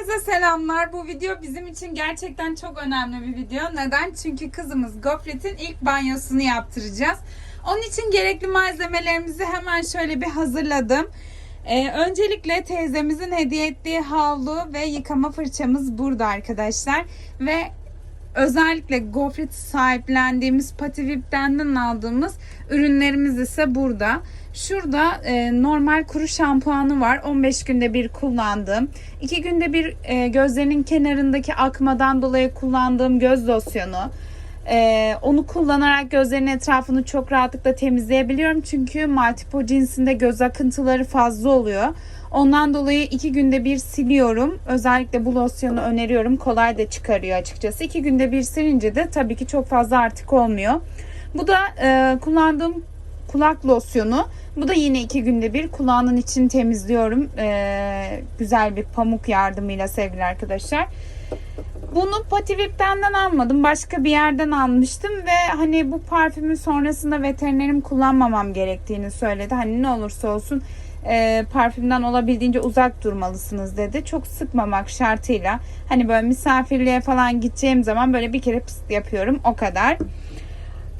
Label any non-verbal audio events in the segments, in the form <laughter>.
Herkese selamlar. Bu video bizim için gerçekten çok önemli bir video. Neden? Çünkü kızımız Gofret'in ilk banyosunu yaptıracağız. Onun için gerekli malzemelerimizi hemen şöyle bir hazırladım. Ee, öncelikle teyzemizin hediye ettiği havlu ve yıkama fırçamız burada arkadaşlar. Ve özellikle Gofret sahiplendiğimiz Pativip'ten aldığımız ürünlerimiz ise burada. Şurada e, normal kuru şampuanı var. 15 günde bir kullandığım. 2 günde bir e, gözlerinin kenarındaki akmadan dolayı kullandığım göz losyonu. E, onu kullanarak gözlerin etrafını çok rahatlıkla temizleyebiliyorum. Çünkü Maltipo cinsinde göz akıntıları fazla oluyor. Ondan dolayı iki günde bir siliyorum. Özellikle bu losyonu öneriyorum. Kolay da çıkarıyor açıkçası. İki günde bir silince de tabii ki çok fazla artık olmuyor. Bu da e, kullandığım kulak losyonu. Bu da yine iki günde bir kulağının içini temizliyorum. E, güzel bir pamuk yardımıyla sevgili arkadaşlar. Bunu Pativip'ten almadım. Başka bir yerden almıştım ve hani bu parfümü sonrasında veterinerim kullanmamam gerektiğini söyledi. Hani ne olursa olsun e, parfümden olabildiğince uzak durmalısınız dedi. Çok sıkmamak şartıyla. Hani böyle misafirliğe falan gideceğim zaman böyle bir kere pıst yapıyorum. O kadar.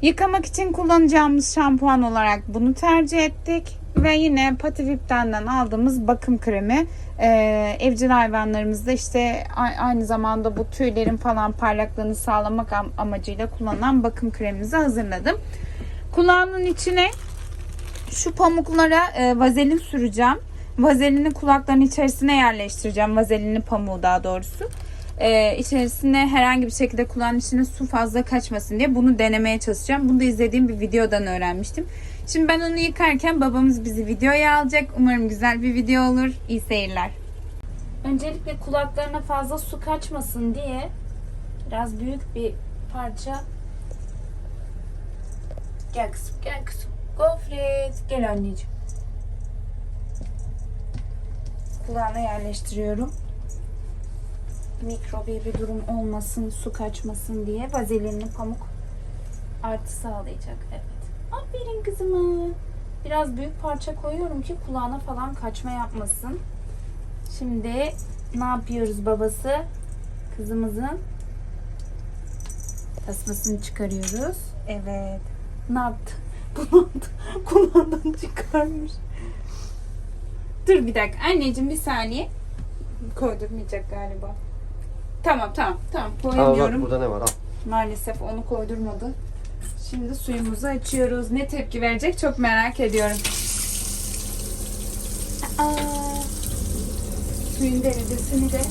Yıkamak için kullanacağımız şampuan olarak bunu tercih ettik. Ve yine Pativip'ten aldığımız bakım kremi. Ee, evcil hayvanlarımızda işte aynı zamanda bu tüylerin falan parlaklığını sağlamak am- amacıyla kullanılan bakım kremimizi hazırladım. Kulağının içine şu pamuklara e, vazelin süreceğim. Vazelini kulakların içerisine yerleştireceğim. Vazelini pamuğu daha doğrusu. E, içerisine herhangi bir şekilde kulağın içine su fazla kaçmasın diye bunu denemeye çalışacağım. Bunu da izlediğim bir videodan öğrenmiştim. Şimdi ben onu yıkarken babamız bizi videoya alacak. Umarım güzel bir video olur. İyi seyirler. Öncelikle kulaklarına fazla su kaçmasın diye biraz büyük bir parça Gel kızım gel kızım. Gofret gel anneciğim. Kulağına yerleştiriyorum. Mikrobi bir durum olmasın, su kaçmasın diye vazelinli pamuk Artı sağlayacak evet. Aferin kızıma. Biraz büyük parça koyuyorum ki kulağına falan kaçma yapmasın. Şimdi ne yapıyoruz babası? Kızımızın tasmasını çıkarıyoruz. Evet. Ne yaptı? Kulağından, çıkarmış. Dur bir dakika. Anneciğim bir saniye. Koydurmayacak galiba. Tamam tamam tamam Al bak koyamıyorum. burada ne var al. Maalesef onu koydurmadı. Şimdi suyumuzu açıyoruz. Ne tepki verecek çok merak ediyorum. Aa, suyun derecesini de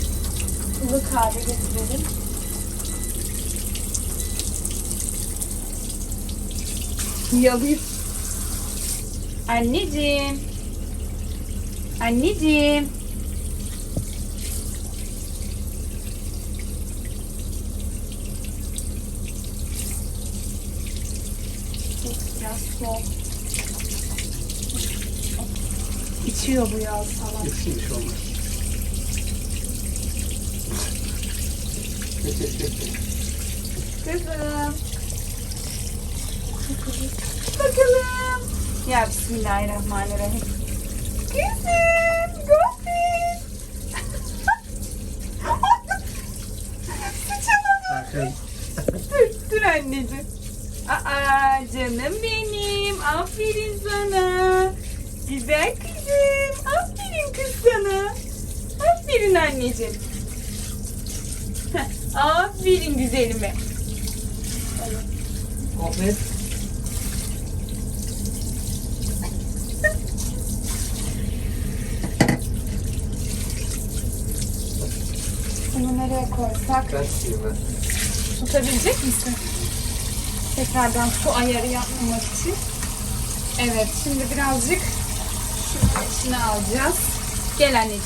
ılık hale getirelim. Yalıyım. Anneciğim. Anneciğim. Biraz soğuk. İçiyor bu yağ falan. Hiçbir şey olmaz. Kızım. Bakalım. Ya Bismillahirrahmanirrahim. Kızım. Gofret. Sıçamadım. Dur, dur anneciğim. Aa canım benim. Aferin sana. Güzel kızım. Aferin kız sana. Aferin anneciğim. Heh, Aferin güzelime. Gofret. Nereye koysak? Tutayım ben. Tutabilecek misin? Tekrardan su ayarı yapmamak için. Evet şimdi birazcık şunun içine alacağız. Gel anneciğim.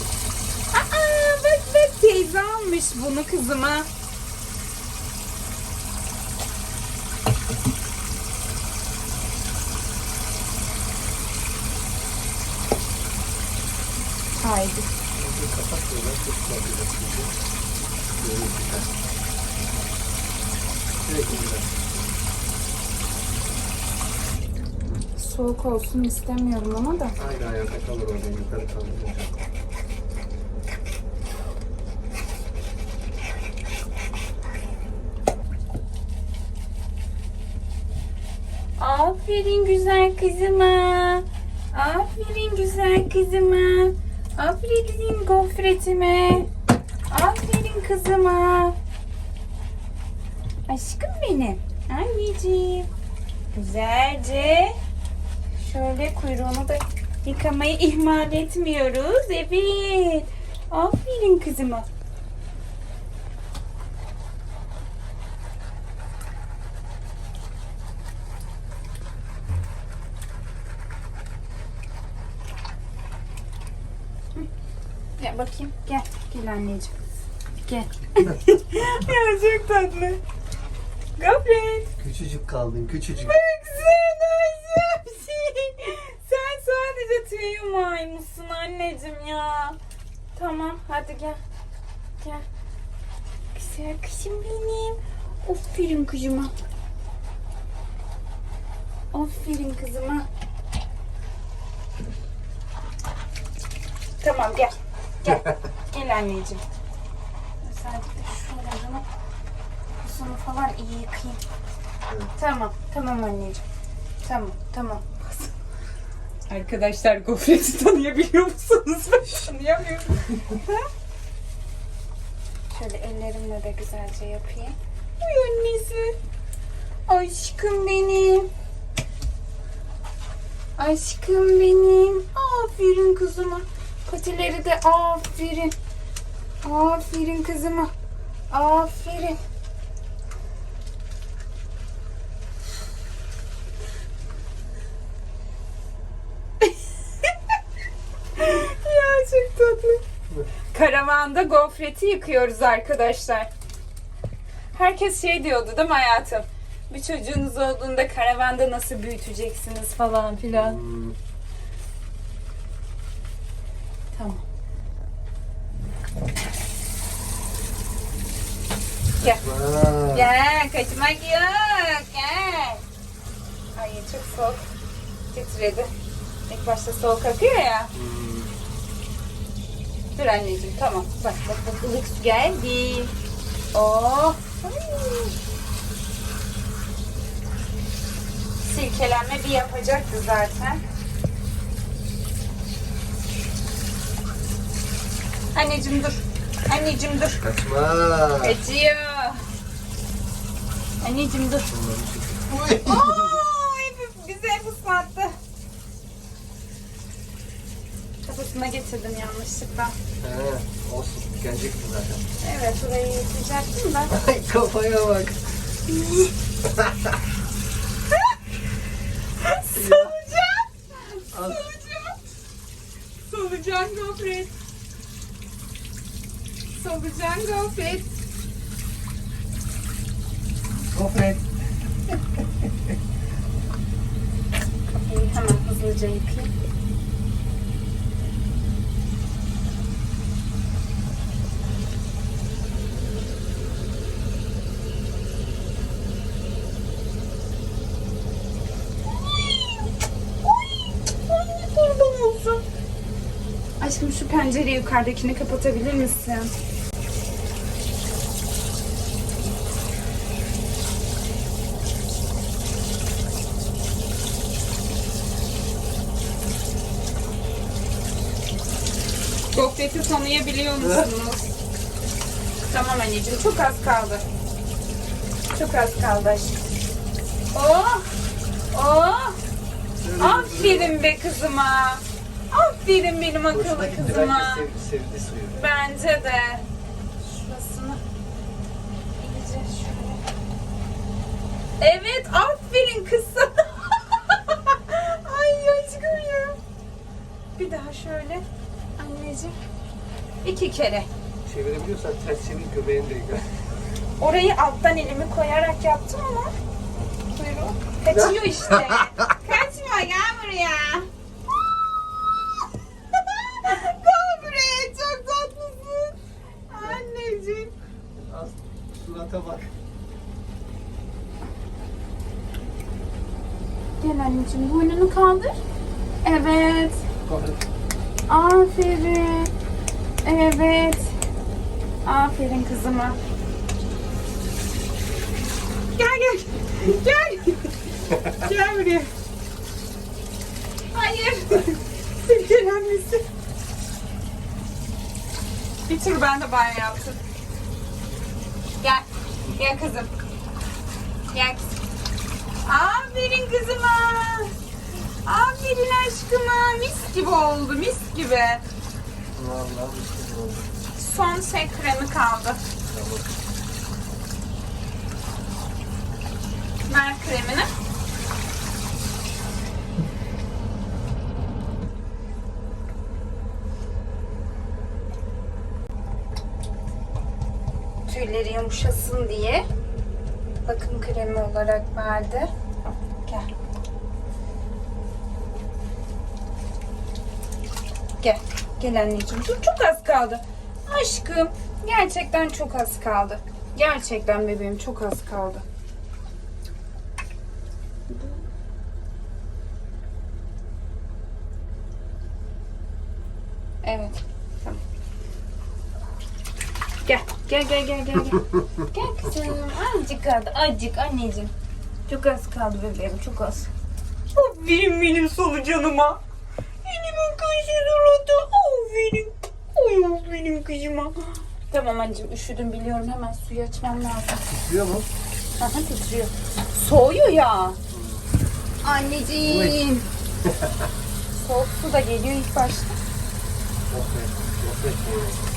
Aa bak bak teyze almış bunu kızıma. Haydi. Kapat böyle. Çok güzel bir Soğuk olsun istemiyorum ama da. Aynı ayakta kalır orada yukarı kalır. Aferin güzel kızıma. Aferin güzel kızıma. Aferin gofretime. Kızıma. Aşkım benim. Anneciğim. Güzelce şöyle kuyruğunu da yıkamayı ihmal etmiyoruz. Evet. Aferin kızıma. Gel bakayım. Gel. Gel anneciğim. Gel. <laughs> ya çok tatlı. Gofret. Küçücük kaldın küçücük. Baksana Şemsi. Sen sadece tüy yumaymısın anneciğim ya. Tamam hadi gel. Gel. Güzel kızım benim. Aferin kızıma. Aferin kızıma. Tamam gel. Gel. <laughs> Gel anneciğim. Özellikle şuralarını kusunu falan iyi yıkayayım. Tamam. Tamam anneciğim. Tamam. Tamam. Arkadaşlar gofreti tanıyabiliyor musunuz? Ben tanıyamıyorum. Şöyle ellerimle de güzelce yapayım. Ay annesi. Aşkım benim. Aşkım benim. Aferin kızıma. Patileri de aferin. Aferin kızıma. Aferin. ya çok tatlı. Karavanda gofreti yıkıyoruz arkadaşlar. Herkes şey diyordu değil mi hayatım? Bir çocuğunuz olduğunda karavanda nasıl büyüteceksiniz falan filan. Hmm. Tamam. Gel. Gel kaçmak yok. Gel. Ay çok soğuk. Titredi. İlk başta soğuk akıyor ya. hmm. Dur anneciğim tamam. Bak bak bak ılık su geldi. Oh. Silkelenme bir yapacaktı zaten. Anneciğim dur. Anneciğim dur. Kaçma. Acıyor. Anneciğim dur. Oo, hep, bizi hep ıslattı. Kafasına getirdim yanlışlıkla. He, olsun. Gelecekti zaten. Evet burayı yıkacaktım da. <laughs> Ay kafaya bak. Solucan. Solucan. Solucan gofret. Solucan gofret. Gofret. Kafayı hemen hızlıca yıkayayım. Kurban olsun. Aşkım şu pencereyi yukarıdakini kapatabilir misin? Gofreti tanıyabiliyor musunuz? Tamam anneciğim çok az kaldı. Çok az kaldı aşkım. Oh! Oh! Aferin be kızıma. Aferin benim akıllı kızıma. Sevdi, sevdi suyu. Bence de. Şurasını iyice şöyle. Evet aferin kız sana. <laughs> Ay aşkım ya. Bir daha şöyle. Anneciğim. İki kere. Çevirebiliyorsan ters çevir göbeğini de. Orayı alttan elimi koyarak yaptım ama kuyruğu kaçıyor işte. <laughs> Kaçma gel buraya. Surata bak. Gel anneciğim boynunu kaldır. Evet. Aferin. Evet. Aferin kızıma. Gel gel. Gel. <laughs> Gel buraya. Hayır. Silkelenmesi. Bir tur ben de banyo yaptım. Gel. Kızım. Gel kızım. Aferin kızıma. Aferin aşkıma. Mis gibi oldu. Mis gibi. Vallahi işte oldu. Son şey kremi kaldı. Tamam. Ver kremini. Tüyleri yumuşasın diye bakım kremi olarak verdi. Gel. Gel. Gel anneciğim. Dur çok az kaldı. Aşkım. Gerçekten çok az kaldı. Gerçekten bebeğim çok az kaldı. Evet. Tamam. Gel. Gel gel gel gel. <laughs> Gel, kızım. Azıcık kaldı. Azıcık anneciğim. Çok az kaldı bebeğim. Çok az. Aferin benim solucanıma. Benim kızım suratı. Aferin. Oy benim kızıma. Tamam anneciğim üşüdüm biliyorum. Hemen suyu açmam lazım. Tutuyor mu? Aha titriyor. Soğuyor ya. Anneciğim. <laughs> Soğuk su da geliyor ilk başta. Gofret. Gofret.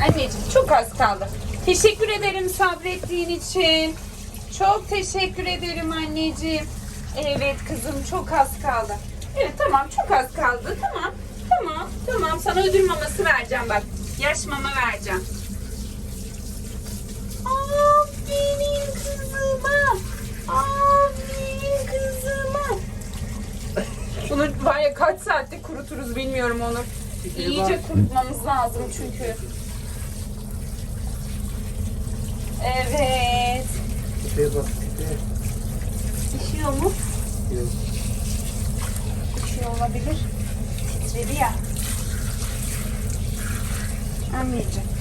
Anneciğim çok az kaldı. Teşekkür ederim sabrettiğin için. Çok teşekkür ederim anneciğim. Evet kızım çok az kaldı. Evet tamam çok az kaldı. Tamam. Tamam. Tamam sana ödül maması vereceğim bak. Yaş mama vereceğim. Aferin kızıma. Aferin kızıma. Bunu var ya kaç saatte kuruturuz bilmiyorum onu. İyice kurutmamız lazım çünkü. Evet. Tipe bak. Pişiyor mu? Yok. Pişiyor olabilir. Titredi ya. Anneciğim.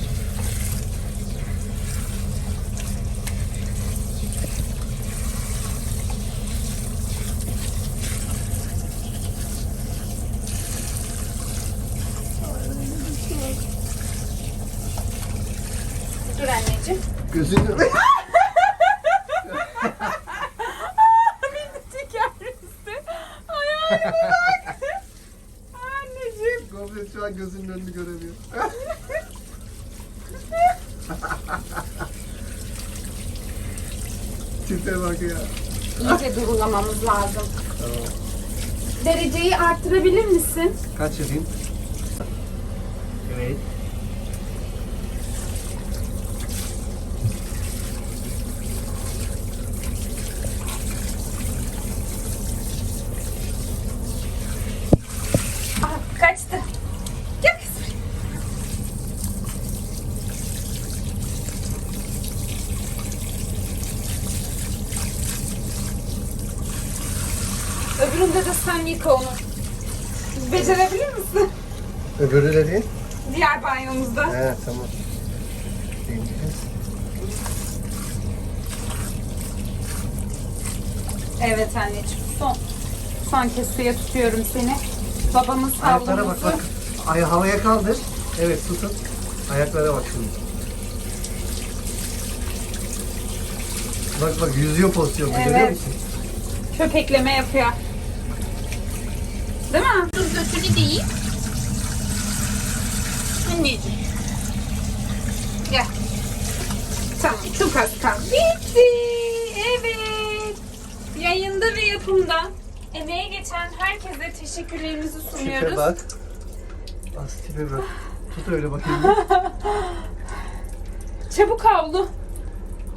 Dur Gözünü... Beni üstü. Ayağıma bak. Anneciğim. Gofret şu an gözünün önünü göremiyor. <laughs> Tipe bak ya. İyice durulamamız lazım. Tamam. Dereceyi arttırabilir misin? Kaç yapayım? Evet. Ah, kaçtı. Gel kızım. Öbüründe de sen yıka onu. Becerebilir misin? Öbürü de değil. Diğer banyomuzda. He tamam. Deneyeceğiz. Evet anneciğim son. Kez suya tutuyorum seni. Babamız Ayaklara bak havlumuzu. bak. Ay havaya kaldır. Evet tutun. Ayaklara bak şimdi. Bak bak yüzüyor pozisyonda görüyor Evet. musun? Köpekleme yapıyor. Değil mi? Dur götünü değil. Anneciğim. Gel. Tamam çok az kaldı. Bitti. Evet. Yayında ve yapımda emeğe geçen herkese teşekkürlerimizi Tipe sunuyoruz. bak. Az tipe bak. Tut öyle bakayım. <laughs> Çabuk havlu.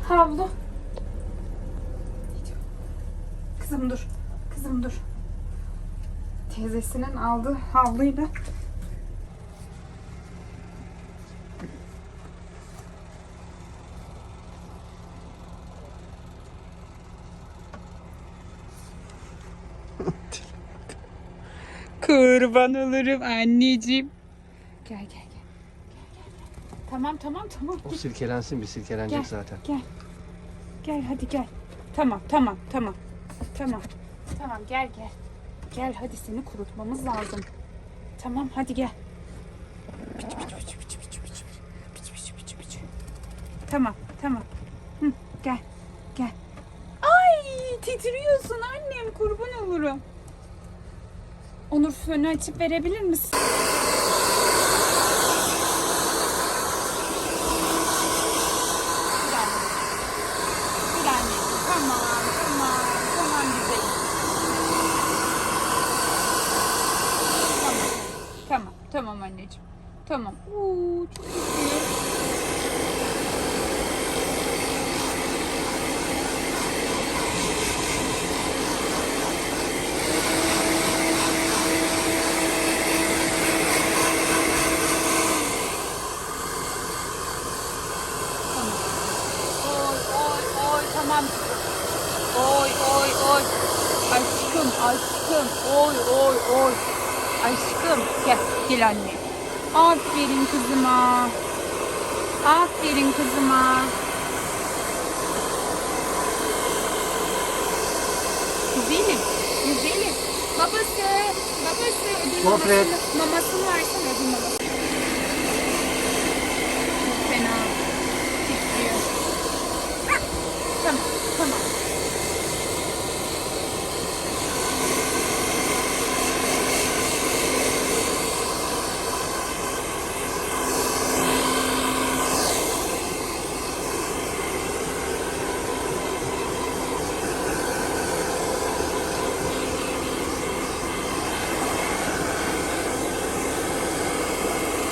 Havlu. Kızım dur. Kızım dur. Teyzesinin aldığı havluyla Kurban olurum anneciğim. Gel gel gel. Gel, gel, gel. Tamam tamam tamam. o silkelensin bir silkelenecek Gel. zaten. Gel. Gel hadi gel. Tamam tamam tamam. Tamam. Tamam gel gel. Gel hadi seni kurutmamız lazım. Tamam hadi gel. Tamam tamam. Hı, gel gel. Ay titriyorsun annem kurban olurum. Onur fönü açıp verebilir misin? Bir anne. Bir anne. Tamam tamam tamam güzelim. Tamam. Tamam, tamam anneciğim. Tamam. Oo, çok iyi. Oy oy oy tamam. Oy oy oy. Aşkım aşkım. Oy oy oy. Aşkım gel gel anne. Aferin kızıma. Aferin kızıma. Güzelim. Güzelim. Babası. Babası. Ödül Gofret. mamasını, mamasını versene ödül mamasını. Çok fena. Titriyor. Ah, Tamam, tamam.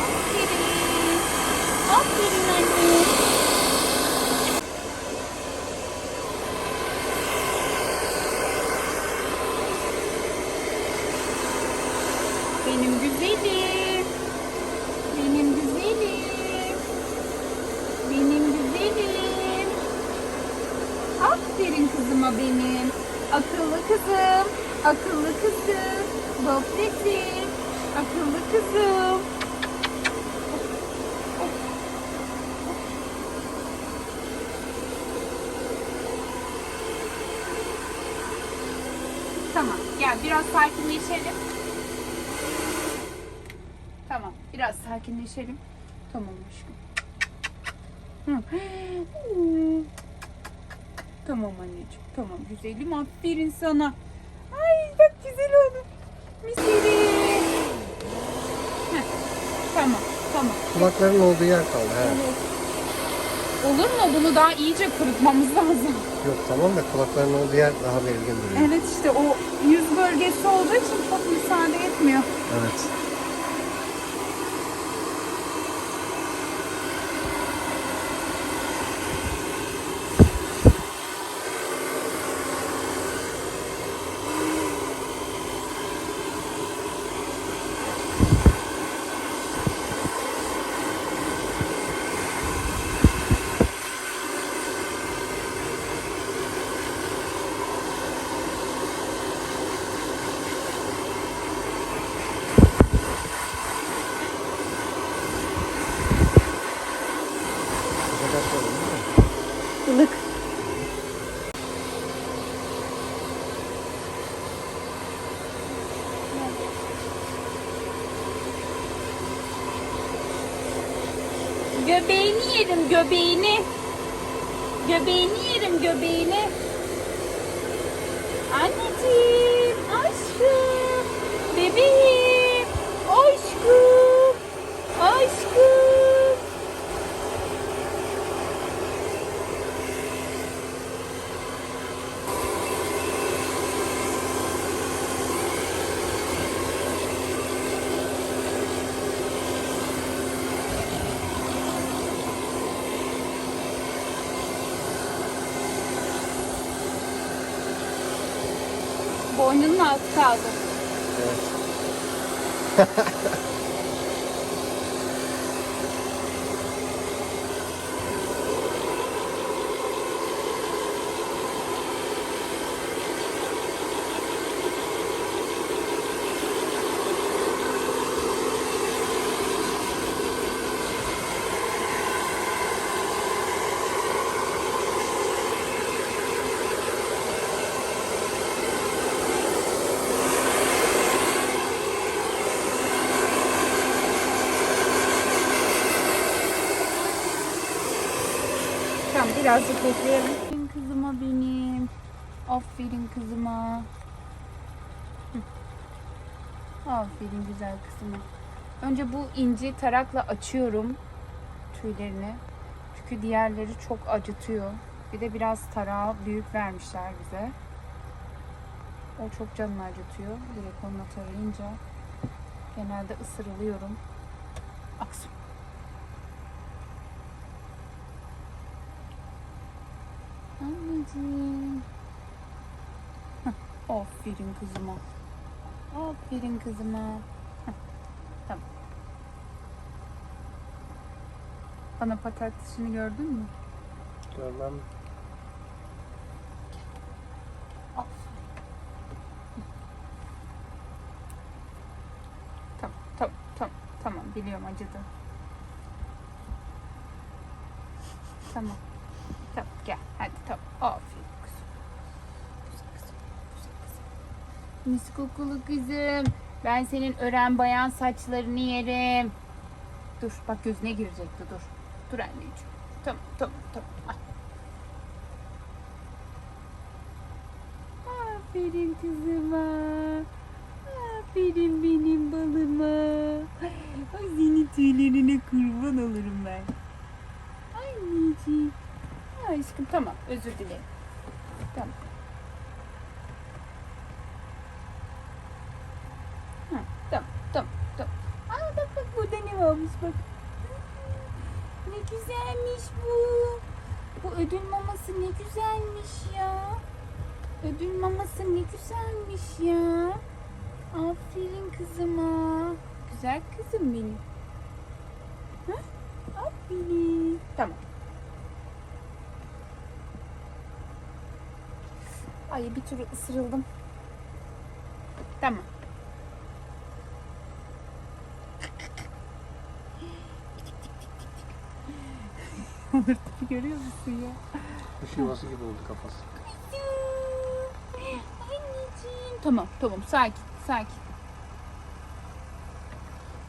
Aferin. Aferin anne. Benim güzelim. Benim güzelim. Benim güzelim. Aferin kızıma benim. Akıllı kızım. Akıllı kızım. Gofretim. Akıllı kızım. Tamam. Gel biraz sakinleşelim. Tamam. Biraz sakinleşelim. Tamam aşkım. Tamam anneciğim. Tamam güzelim. Aferin sana. Ay bak güzel oldu. Misiri. Heh, Tamam. Kulakların olduğu yer kaldı. He. Olur mu? Bunu daha iyice kurutmamız <laughs> lazım. Yok tamam da kulakların olduğu yer daha belirgin duruyor. Evet işte o yüz bölgesi olduğu için çok müsaade etmiyor. Evet. Bu kadar sorun değil mi? Ilık. Göbeğini. Göbeğini yerim göbeğini. Birazcık bekleyelim. Kızıma benim. Aferin kızıma. Aferin güzel kızıma. Önce bu inci tarakla açıyorum tüylerini. Çünkü diğerleri çok acıtıyor. Bir de biraz tarağı büyük vermişler bize. O çok canını acıtıyor. Direkt onunla tarayınca genelde ısırılıyorum. Aksın. Anneciğim. Aferin kızıma. Aferin kızıma. Hah, Tamam. Bana patatesini gördün mü? Görmem. Aferin. Tamam, tamam, tamam, tamam. Biliyorum acıdı. Tamam, gel. Hadi tamam. Aferin kızım. Güzel kızım, güzel kızım. Mis kokulu kızım. Ben senin ören bayan saçlarını yerim. Dur, bak gözüne girecekti. Dur. Dur anneciğim. Tamam, tamam, tamam. Al. Aferin kızıma. Aferin benim balıma. Ay senin tüylerine kurban olurum ben. Anneciğim. Aşkım tamam özür dilerim. Tamam. Ha, tamam tamam tamam. Aa bak bak burada ne varmış bak. Ne güzelmiş bu. Bu ödül maması ne güzelmiş ya. Ödül maması ne güzelmiş ya. Aferin kızıma. Güzel kızım benim. Ha? Aferin. Tamam. Ay bir türlü ısırıldım. Tamam. <laughs> Onur tipi görüyor musun ya? Kuş yuvası gibi oldu kafası. Anneciğim. Tamam tamam sakin sakin.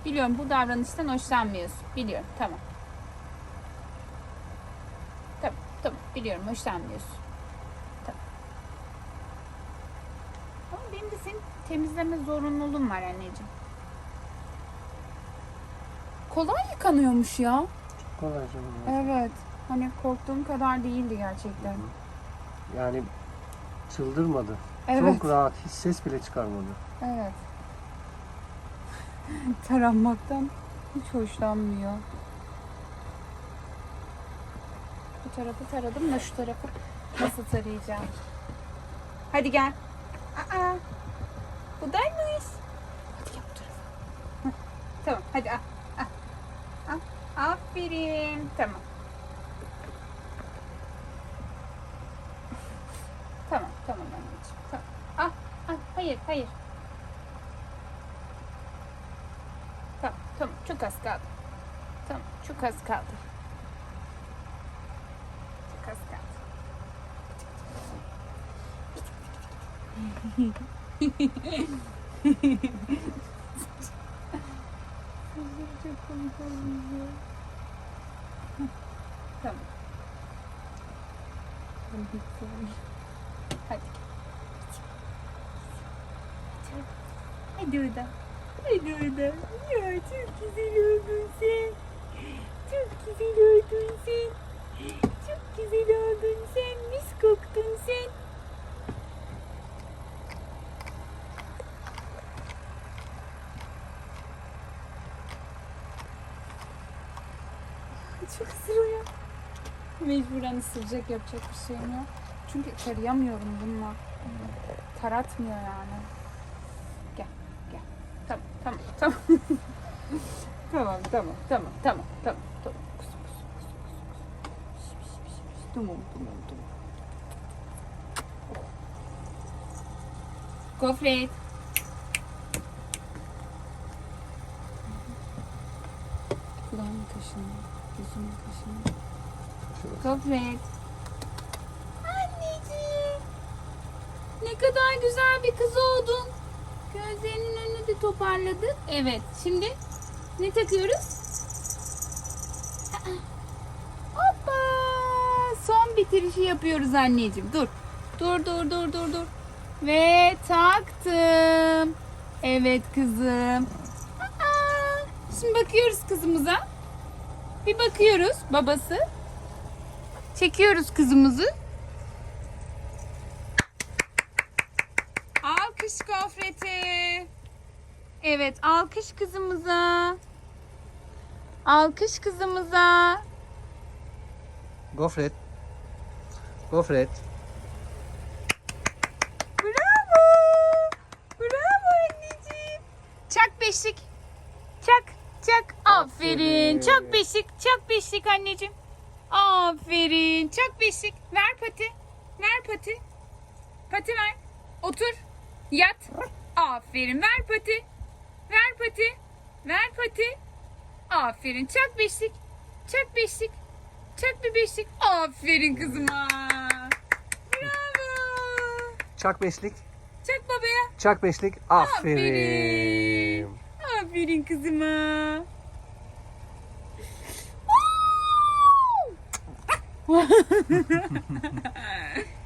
Biliyorum bu davranıştan hoşlanmıyorsun. Biliyorum tamam. Tamam tamam biliyorum hoşlanmıyorsun. Tamam. Ama benim de senin temizleme zorunluluğum var anneciğim. Kolay yıkanıyormuş ya. Kolay canım. Evet. Hani korktuğum kadar değildi gerçekten. Yani çıldırmadı. Evet. Çok rahat. Hiç ses bile çıkarmadı. Evet. <laughs> Taranmaktan hiç hoşlanmıyor. Bu tarafı taradım da şu tarafı nasıl tarayacağım? Hadi gel. Aa, buradaymış. Hadi gel bu tarafa. Tamam hadi al. al. Al. Aferin. Tamam tamam anneciğim. Tamam. Ah, ah, hayır hayır. Tamam, tamam. Çok az kaldı. Tamam, çok az kaldı. Çok az kaldı. çok komik olmuş Tamam. Hadi. Hadi oradan. Hadi oradan. Ya çok güzel oldun sen. Çok güzel oldun sen. Çok güzel oldun sen. Mis koktun sen. <laughs> Çok ısırıyor. Mecburen ısıracak yapacak bir şeyim yok. Çünkü tarayamıyorum bununla. Taratmıyor yani. <laughs> Tamam, tamam, tamam. tamam, tamam, tamam, tamam, tamam, tamam. Kus, kus, kus, kus, kus. Şş, şş, şş, şş. Tamam, tamam, tamam. Gofret. Kulağım kaşınıyor. Gözüm kaşınıyor. Şurası. Gofret. Anneciğim. Ne kadar güzel bir kız oldun. Gözlerinin önünü de toparladık. Evet. Şimdi ne takıyoruz? Hoppa. Son bitirişi yapıyoruz anneciğim. Dur. Dur dur dur dur dur. Ve taktım. Evet kızım. Şimdi bakıyoruz kızımıza. Bir bakıyoruz babası. Çekiyoruz kızımızı. Alkış gofreti. Evet alkış kızımıza. Alkış kızımıza. Gofret. Gofret. Bravo. Bravo anneciğim. Çak beşik. Çak çak. Aferin. Aferin. Çak beşik. Çak beşik anneciğim. Aferin. Çak beşik. Ver pati. Ver pati. Pati ver. Otur. Yat. Aferin. Ver pati. Ver pati. Ver pati. Aferin. Çak beşik. Çak beşik. Çak bir beşik. Aferin kızıma. Bravo. Çak beşlik. Çak babaya. Çak beşlik. Aferin. Aferin kızıma. <laughs> <laughs>